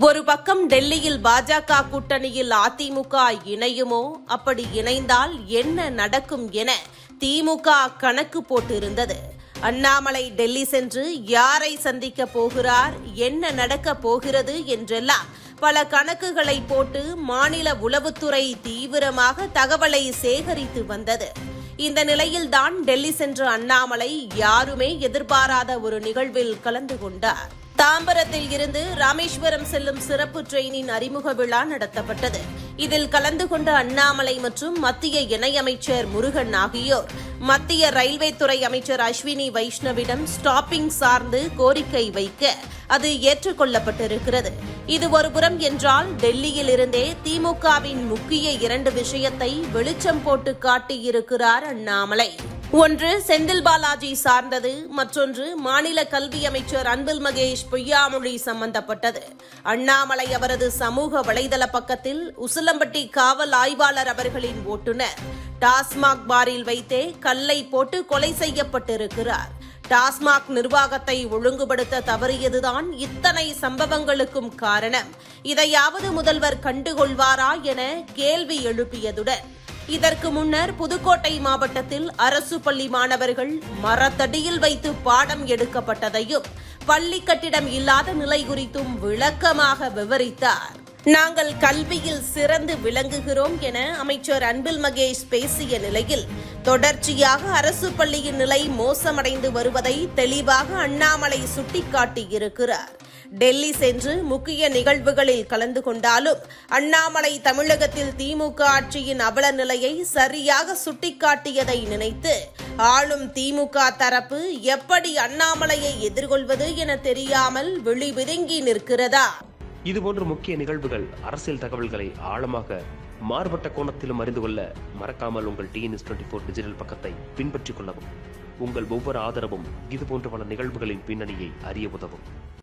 ஒரு பக்கம் டெல்லியில் பாஜக கூட்டணியில் அதிமுக இணையுமோ? அப்படி இணைந்தால் என்ன நடக்கும் என திமுக கணக்கு போட்டிருந்தது. அண்ணாமலை டெல்லி சென்று யாரை சந்திக்க போகிறார்? என்ன நடக்க போகிறது? என்றெல்லாம் பல கணக்குகளை போட்டு மாநில உளவுத்துறை தீவிரமாக தகவலை சேகரித்து வந்தது. இந்த நிலையில்தான் டெல்லி சென்ற அண்ணாமலை யாருமே எதிர்பாராத ஒரு நிகழ்வில் கலந்து கொண்டார். தாம்பரத்தில் இருந்து ராமேஸ்வரம் செல்லும் சிறப்பு ட்ரெயினின் அறிமுக விழா நடத்தப்பட்டது. இதில் கலந்து கொண்ட அண்ணாமலை மற்றும் மத்திய இணையமைச்சர் முருகன் ஆகியோர். மத்திய ரயில்வே துறை அமைச்சர் அஸ்வினி வைஷ்ணவிடம் ஸ்டாப்பிங் சார்ந்து கோரிக்கை வைக்க அது ஏற்றுக்கொள்ளப்பட்டிருக்கிறது. இது ஒருபுறம் என்றால் டெல்லியில் இருந்தே திமுகவின் முக்கிய இரண்டு விஷயத்தை வெளிச்சம் போட்டு காட்டியிருக்கிறார் அண்ணாமலை. ஒன்று செந்தில் பாலாஜி சார்ந்தது மற்றொன்று மாநில கல்வி அமைச்சர் அன்பில் மகேஷ் பொய்யாமொழி சம்பந்தப்பட்டது. அண்ணாமலை அவரது சமூக வலைதள பக்கத்தில் உசிலம்பட்டி காவல் ஆய்வாளர் அவர்களின் ஓட்டுநர். டாஸ்மாக் பாரில் வைத்தே கல்லை போட்டு கொலை செய்யப்பட்டிருக்கிறார். டாஸ்மாக் நிர்வாகத்தை ஒழுங்குபடுத்த தவறியதுதான் இத்தனை சம்பவங்களுக்கும் காரணம். இதையாவது முதல்வர் கண்டுகொள்வாரா என கேள்வி எழுப்பியதுடன் இதற்கு முன்னர் புதுக்கோட்டை மாவட்டத்தில் அரசு பள்ளி மாணவர்கள் மரத்தடியில் வைத்து பாடம் எடுக்கப்பட்டதையும் பள்ளி கட்டிடம் இல்லாத நிலை குறித்தும் விளக்கமாக விவரித்தார். நாங்கள் கல்வியில் சிறந்து விளங்குகிறோம் என அமைச்சர் அன்பில் மகேஷ் பேசிய நிலையில் தொடர்ச்சியாக அரசு பள்ளியின் நிலை மோசமடைந்து வருவதை தெளிவாக அண்ணாமலை சுட்டிக்காட்டியிருக்கிறார். டெல்லி சென்று முக்கிய நிகழ்வுகளில் கலந்து கொண்டாலும் அண்ணாமலை தமிழகத்தில் திமுக ஆட்சியின் அவல நிலையை சரியாக சுட்டிக்காட்டியதை நினைத்து ஆளும் திமுக தரப்பு எப்படி அண்ணாமலையை எதிர்கொள்வது என தெரியாமல் விழிவிதுங்கி நிற்கிறதா? இதுபோன்ற முக்கிய நிகழ்வுகள் அரசியல் தகவல்களை ஆழமாக மாறுபட்ட கோணத்திலும் அறிந்து கொள்ள மறக்காமல் உங்கள் டிஎன்எஸ் டுவெண்ட்டி ஃபோர் டிஜிட்டல் பக்கத்தை பின்பற்றிக் கொள்ளவும். உங்கள் ஒவ்வொரு ஆதரவும் இதுபோன்ற பல நிகழ்வுகளின் பின்னணியை அறிய உதவும்.